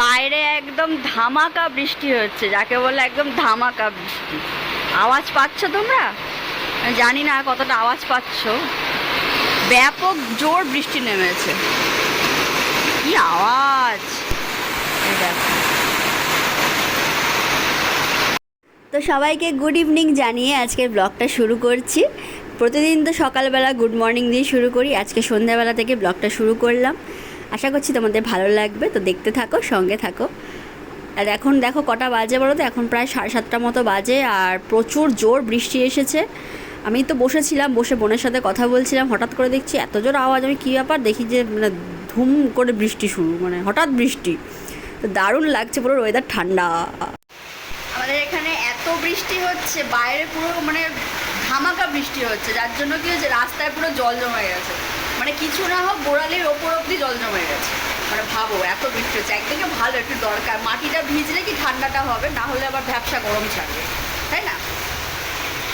বাইরে একদম ধামাকা বৃষ্টি হচ্ছে, যাকে বলে একদম ধামাকা বৃষ্টি। আওয়াজ পাচ্ছ তোমরা? জানি না কতটা আওয়াজ পাচ্ছ। ব্যাপক জোর বৃষ্টি নেমেছে। কি আওয়াজ! তো সবাইকে গুড ইভিনিং জানিয়ে আজকের ব্লগটা শুরু করছি। প্রতিদিন তো সকালবেলা গুড মর্নিং দিয়ে শুরু করি, আজকে সন্ধ্যাবেলা থেকে ব্লগটা শুরু করলাম। আশা করছি তোমাদের ভালো লাগবে। তো দেখতে থাকো, সঙ্গে থাকো। আর এখন দেখো কটা বাজে বলো তো? এখন প্রায় সাড়ে সাতটা মতো বাজে আর প্রচুর জোর বৃষ্টি এসেছে। আমি তো বসেছিলাম, বসে বোনের সাথে কথা বলছিলাম। হঠাৎ করে দেখছি এত জোর আওয়াজ, আমি কী ব্যাপার? দেখি যে মানে ধুম করে বৃষ্টি শুরু মানে হঠাৎ বৃষ্টি। তো দারুণ লাগছে, পুরো ওয়েদার ঠান্ডা। আমাদের এখানে এত বৃষ্টি হচ্ছে, বাইরে পুরো মানে ধামাকা বৃষ্টি হচ্ছে। যার জন্য কি হচ্ছে রাস্তায় পুরো জল জমে গেছে। মানে কিছু না হোক গোড়ালির ওপর অব্দি জল জমে গেছে। মানে ভাবো, এত বৃষ্টি হচ্ছে। একদিকে ভালো, একটু দরকার। মাটিটা ভিজলে কি ঠান্ডাটা হবে? না হলে আবার ব্যবসা গরম ছাড়বে। তাই না?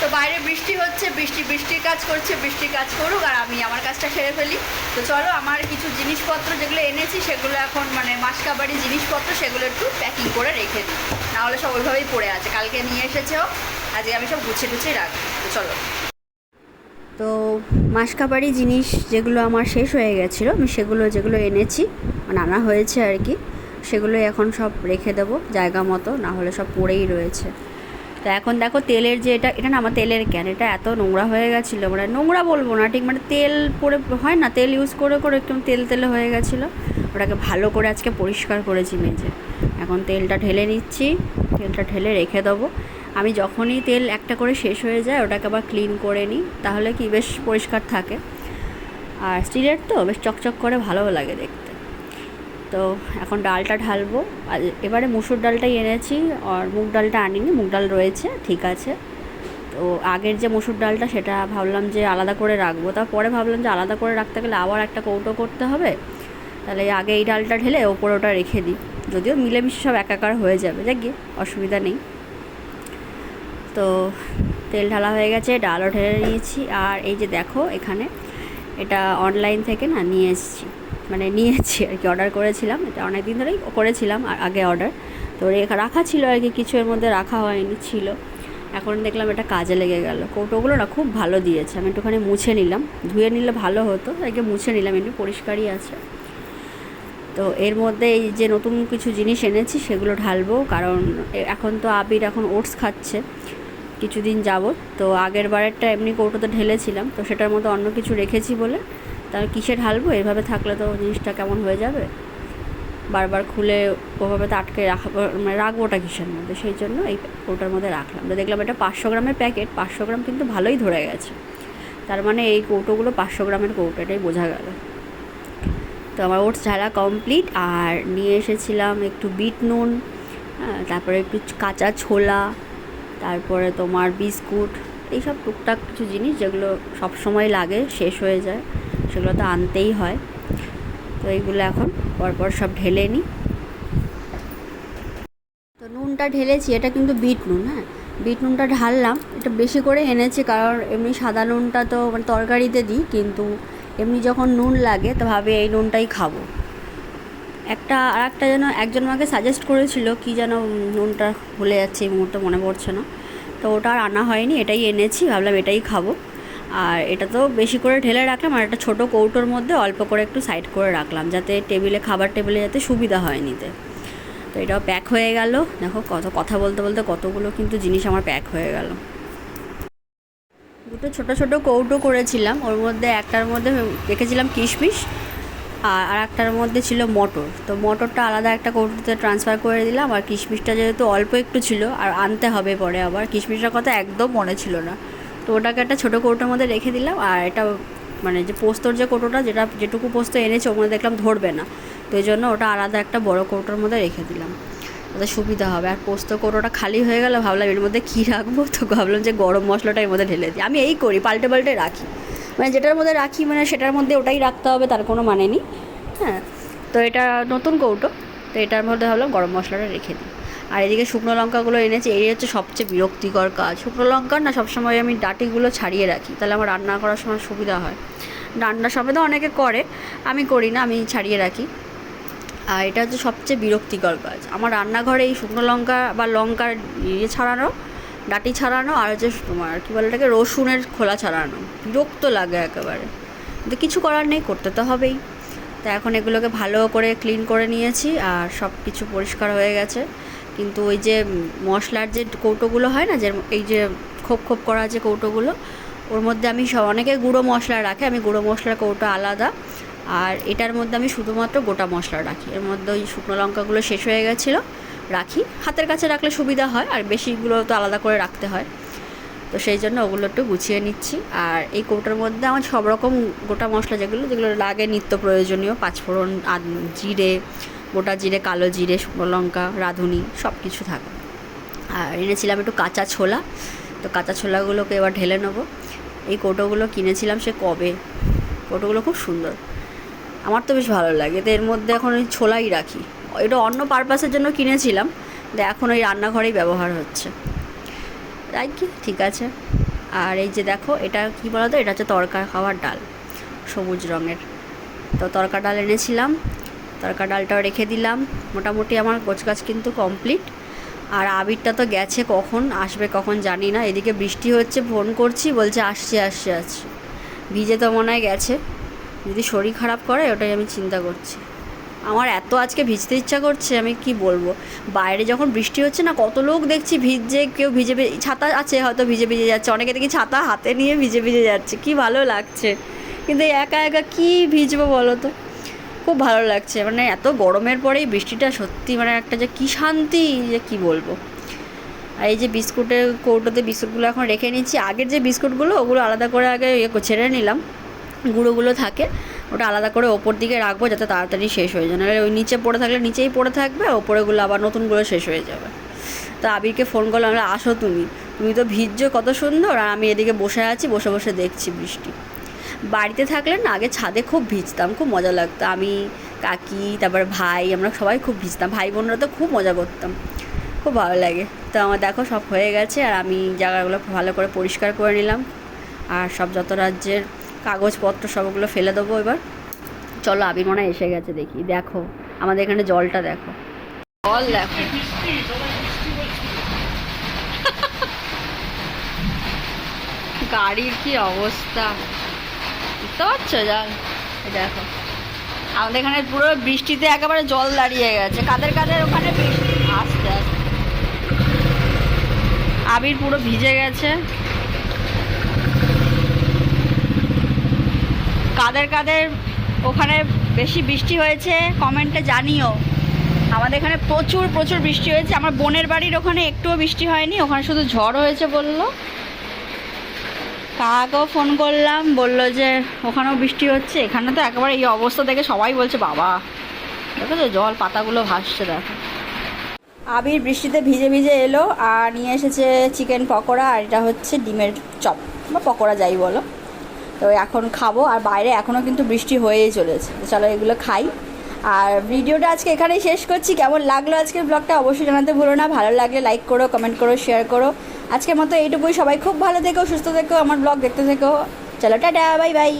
তো বাইরে বৃষ্টি হচ্ছে, বৃষ্টি, বৃষ্টির কাজ করছে, বৃষ্টির কাজ করুক আর আমি আমার কাজটা সেরে ফেলি। তো চলো, আমার কিছু জিনিসপত্র যেগুলো এনেছি, সেগুলো এখন মানে মাসকাবাড়ি জিনিসপত্র, সেগুলো একটু প্যাকিং করে রেখে দিই। নাহলে সব ওইভাবেই পড়ে আছে। কালকে নিয়ে এসেছেও আজকে আমি সব গুছিয়ে টুছিয়ে রাখি তো চলো। তো মাসকাবাড়ি জিনিস যেগুলো আমার শেষ হয়ে গেছিল, আমি সেগুলো যেগুলো এনেছি মানে আনা হয়েছে আর কি, সেগুলো এখন সব রেখে দেবো জায়গা মতো, না হলে সব পড়েই রয়েছে। তো এখন দেখো তেলের যে এটা এটা না আমার তেলের ক্যান এটা এত নোংরা হয়ে গেছিল মানে নোংরা বলব না, ঠিক মানে তেল পরে হয় না, তেল ইউজ করে করে একটু তেল তেলে হয়ে গেছিল, ওটাকে ভালো করে আজকে পরিষ্কার করেছি মেজে। এখন তেলটা ঢেলে নিচ্ছি, তেলটা ঢেলে রেখে দেবো। আমি যখনই তেল একটা করে শেষ হয়ে যায়, ওটাকে আবার ক্লিন করে নিই, তাহলে কি বেশ পরিষ্কার থাকে। আর স্টিলের তো বেশ চকচক করে, ভালোও লাগে দেখতে। তো এখন ডালটা ঢালবো। আর এবারে মুসুর ডালটাই এনেছি, আর মুগ ডালটা আনিনি, মুগ ডাল রয়েছে, ঠিক আছে। তো আগের যে মুসুর ডালটা, সেটা ভাবলাম যে আলাদা করে রাখব। তারপরে ভাবলাম যে আলাদা করে রাখতে গেলে আবার একটা কৌটো করতে হবে। তাহলে আগে এই ডালটা ঢেলে ওপরে ওটা রেখে দিই। যদিও মিলেমিশে সব একাকার হয়ে যাবে, যাক গিয়ে, অসুবিধা নেই। তো তেল ঢালা হয়ে গেছে, ডালও ঢেলে নিয়েছি। আর এই যে দেখো এখানে, এটা অনলাইন থেকে না নিয়ে এসেছি। মানে নিয়েছি আর কি অর্ডার করেছিলাম। এটা অনেক দিন ধরেই করেছিলাম আর আগে অর্ডার তো রেখা ছিল আর কি, কিছু এর মধ্যে রাখা হয়নি, ছিল। এখন দেখলাম এটা কাজে লেগে গেল। কৌটোগুলো না খুব ভালো দিয়েছে। আমি একটুখানি মুছে নিলাম। ধুয়ে নিলে ভালো হতো আগে মুছে নিলাম একটু পরিষ্কারই আছে। তো এর মধ্যে এই যে নতুন কিছু জিনিস এনেছি, সেগুলো ঢালবো। কারণ এখন তো আবির এখন ওটস খাচ্ছে। কিছুদিন যাবত তো আগের বারেরটা এমনি কৌটোতে ঢেলেছিলাম, তো সেটার মধ্যে অন্য কিছু রেখেছি বলে। তাহলে কিসে ঢালবো? এভাবে থাকলে তো জিনিসটা কেমন হয়ে যাবে? বারবার খুলে ওভাবে তো আটকে রাখা মানে রাখবোটা কিসের মধ্যে? সেই জন্য এই কৌটার মধ্যে রাখলাম। তো দেখলাম এটা পাঁচশো গ্রামের প্যাকেট, পাঁচশো গ্রাম কিন্তু ভালোই ধরে গেছে। তার মানে এই কৌটোগুলো পাঁচশো গ্রামের কৌটো এটাই বোঝা গেল। তো আমার ওটস ঝালা কমপ্লিট, আর নিয়ে এসেছিলাম একটু বিট নুন হ্যাঁ তারপরে একটু কাঁচা ছোলা তারপরে তোমার বিস্কুট, এইসব টুকটাক কিছু জিনিস যেগুলো সব সময় লাগে, শেষ হয়ে যায়, সেগুলো তো আনতেই হয়। তো এইগুলো এখন পরপর সব ঢেলে নিই। তো নুনটা ঢেলেছি, এটা কিন্তু বিট নুন হ্যাঁ? বিট নুনটা ঢাললাম, এটা বেশি করে এনেছি কারণ এমনি সাদা নুনটা তো মানে তরকারিতে দিই, কিন্তু এমনি যখন নুন লাগে তো ভাবে এই নুনটাই খাব। একটা আর একটা যেন একজন আমাকে সাজেস্ট করেছিল, কি যেন নুনটা ভুলে যাচ্ছে, এই মুহূর্তে মনে পড়ছে না। তো ওটা আর আনা হয়নি, এটাই এনেছি, ভাবলাম এটাই খাব। আর এটা তো বেশি করে ঢেলে রাখলাম, আর একটা ছোটো কৌটোর মধ্যে অল্প করে একটু সাইড করে রাখলাম, যাতে টেবিলে খাবার টেবিলে যাতে সুবিধা হয় নিতে। তো এটাও প্যাক হয়ে গেল। দেখো কত, কথা বলতে বলতে কতগুলো কিন্তু জিনিস আমার প্যাক হয়ে গেল। দুটো ছোট ছোট কৌটো করেছিলাম, ওর মধ্যে একটার মধ্যে রেখেছিলাম কিশমিশ আর আর একটার মধ্যে ছিল মটর। তো মটরটা আলাদা একটা কৌটোতে ট্রান্সফার করে দিলাম আর কিশমিশটা যেহেতু অল্প একটু ছিল, আর আনতে হবে পরে আবার। কিশমিশটার কথা একদম মনে ছিল না। তো ওটাকে একটা ছোটো কৌটোর মধ্যে রেখে দিলাম আর এটা মানে যে পোস্তর যে কৌটোটা, যেটা যেটুকু পোস্ত এনেছে মধ্যে দেখলাম ধরবে না। তো এই জন্য ওটা আলাদা একটা বড় কৌটোর মধ্যে রেখে দিলাম। তাতে সুবিধা হবে। আর পোস্ত কৌটোটা খালি হয়ে গেল ভাবলাম এর মধ্যে কী রাখব? তো ভাবলাম যে গরম মশলাটা এর মধ্যে ঢেলে দিই। আমি এই করি, পাল্টে পাল্টে রাখি। মানে যেটার মধ্যে রাখি মানে সেটার মধ্যে ওটাই রাখতে হবে, তার কোনো মানে নেই। হ্যাঁ তো এটা নতুন কৌটো, তো এটার মধ্যে ভাবলাম গরম মশলাটা রেখে দিই। আর এদিকে শুকনো লঙ্কাগুলো এনেছি, এই হচ্ছে সবচেয়ে বিরক্তিকর কাজ। শুকনো লঙ্কার না সবসময় আমি ডাটিগুলো ছাড়িয়ে রাখি, তাহলে আমার রান্না করার সময় সুবিধা হয়। সময় তো অনেকে করে, আমি করি না, আমি ছাড়িয়ে রাখি। আর এটা হচ্ছে সবচেয়ে বিরক্তিকর কাজ। আমার রান্নাঘরে এই শুকনো লঙ্কা বা লঙ্কার ইয়ে ছাড়ানো ডাটি ছাড়ানো আর হচ্ছে তোমার কী বলে এটাকে, রসুনের খোলা ছাড়ানো। বিরক্ত লাগে একেবারে। কিন্তু কিছু করার নেই, করতে তো হবেই। তো এখন এগুলোকে ভালো করে ক্লিন করে নিয়েছি আর সব কিছু পরিষ্কার হয়ে গেছে। কিন্তু ওই যে মশলার যে কৌটোগুলো হয় না, যে এই যে খোপ খোপ করা যে কৌটোগুলো, ওর মধ্যে আমি সব, অনেকে গুঁড়ো মশলা রাখে, আমি গুঁড়ো মশলার কৌটো আলাদা। আর এটার মধ্যে আমি শুধুমাত্র গোটা মশলা রাখি। এর মধ্যে ওই শুকনো লঙ্কাগুলো শেষ হয়ে গেছিল। রাখি। হাতের কাছে রাখলে সুবিধা হয়, আর বেশিগুলো তো আলাদা করে রাখতে হয়। তো সেই জন্য ওগুলো একটু গুছিয়ে নিচ্ছি। আর এই কৌটার মধ্যে আমার সব রকম গোটা মশলা যেগুলো যেগুলো লাগে, নিত্য প্রয়োজনীয়, পাঁচফোড়ন জিরে, গোটা জিরে, কালো জিরে, শুকনো লঙ্কা, রাঁধুনি সব কিছু থাকে। আর এনেছিলাম একটু কাঁচা ছোলা। তো কাঁচা ছোলাগুলোকে এবার ঢেলে নেব। এই কৌটোগুলো কিনেছিলাম সে কবে? কৌটোগুলো খুব সুন্দর। আমার তো বেশ ভালো লাগে। তো এর মধ্যে এখন ওই ছোলাই রাখি। এটা অন্য পারপাসের জন্য কিনেছিলাম। এখন ওই রান্নাঘরেই ব্যবহার হচ্ছে। তাই কি? ঠিক আছে। আর এই যে দেখো, এটা কি বলতো? এটা হচ্ছে তরকা খাওয়ার ডাল, সবুজ রঙের। তো তরকা ডাল এনেছিলাম, তরকা ডালটাও রেখে দিলাম। মোটামুটি আমার গোছগাছ কিন্তু কমপ্লিট আর আবিরটা তো গেছে কখন? আসবে কখন জানি না। এদিকে বৃষ্টি হচ্ছে ফোন করছি, বলছে আসছে আসছে আসছে। ভিজে তো মনে হয় গেছে। যদি শরীর খারাপ করে, ওটাই আমি চিন্তা করছি। আমার এত আজকে ভিজতে ইচ্ছা করছে, আমি কি বলব? বাইরে যখন বৃষ্টি হচ্ছে না, কত লোক দেখছি ভিজে কেউ ভিজে ভিজে, ছাতা আছে হয়তো ভিজে ভিজে যাচ্ছে, অনেকে দেখি ছাতা হাতে নিয়ে ভিজে ভিজে যাচ্ছে, কি ভালো লাগছে। কিন্তু একা একা কি ভিজবো বলো তো? খুব ভালো লাগছে মানে এত গরমের পরেই বৃষ্টিটা সত্যি মানে একটা যে কী শান্তি, যে কি বলব? আর এই যে বিস্কুটের কৌটোতে বিস্কুটগুলো এখন রেখে নিচ্ছি, আগের যে বিস্কুটগুলো, ওগুলো আলাদা করে আগে ইয়ে ছেড়ে নিলাম, গুঁড়োগুলো থাকে ওটা আলাদা করে ওপর দিকে রাখব যাতে তাড়াতাড়ি শেষ হয়ে যায়। নাহলে ওই নিচে পড়ে থাকলে নিচেই পড়ে থাকবে, ওপরেগুলো আবার নতুনগুলো শেষ হয়ে যাবে। তো আবিরকে ফোন করলাম আমরা আসো তুমি। তুমি তো ভিজছো, কত সুন্দর। আর আমি এদিকে বসে আছি, বসে বসে দেখছি বৃষ্টি। বাড়িতে থাকলে না, আগে ছাদে খুব ভিজতাম, খুব মজা লাগতো। আমি, কাকি, তারপর ভাই, আমরা সবাই খুব ভিজতাম। ভাই বোনরা তো খুব মজা করতাম। খুব ভালো লাগে। তো আমার দেখো, সব হয়ে গেছে। আর আমি জায়গাগুলো ভালো করে পরিষ্কার করে নিলাম। আর সব যত রাজ্যের কাগজপত্র সবগুলো ফেলে দেবো এবার। চলো আবির মনে এসে গেছে দেখি। দেখো, আমাদের এখানে জলটা দেখো। জল দেখো। গাড়ির কি অবস্থা? বুঝতে পারছ জল দেখো। আমাদের এখানে পুরো বৃষ্টিতে একেবারে জল দাঁড়িয়ে গেছে। কাদের কাদের ওখানে বৃষ্টি? আস্তে আস্তে। আবির পুরো ভিজে গেছে। কাদের কাদের ওখানে বেশি বৃষ্টি হয়েছে কমেন্টে জানিও। আমাদের এখানে প্রচুর প্রচুর বৃষ্টি হয়েছে। আমার বোনের বাড়ির ওখানে একটুও বৃষ্টি হয়নি, ওখানে শুধু ঝড় হয়েছে বলল। কাকাকেও ফোন করলাম, বলল যে ওখানেও বৃষ্টি হচ্ছে। এখানে তো একেবারে এই অবস্থা দেখে সবাই বলছে, বাবা, দেখো তো জল পাতাগুলো ভাসছে, দেখো। আবির বৃষ্টিতে ভিজে ভিজে এলো, আর নিয়ে এসেছে চিকেন পকোড়া, আর এটা হচ্ছে ডিমের চপ। বা পকোড়া যাই বলো। তো এখন খাব, আর বাইরে এখনও কিন্তু বৃষ্টি হয়েই চলেছে। চলো এগুলো খাই। আর ভিডিওটা আজকে এখানেই শেষ করছি। কেমন লাগল আজকের ব্লগটা অবশ্যই জানাতে ভুলো না। ভালো লাগলে লাইক করো কমেন্ট করো শেয়ার করো। আজকের মতো এইটুকুই। সবাই খুব ভালো থেকো, সুস্থ থেকো, আমার ব্লগ দেখতে থেকো। চলো, টাটা বাই বাই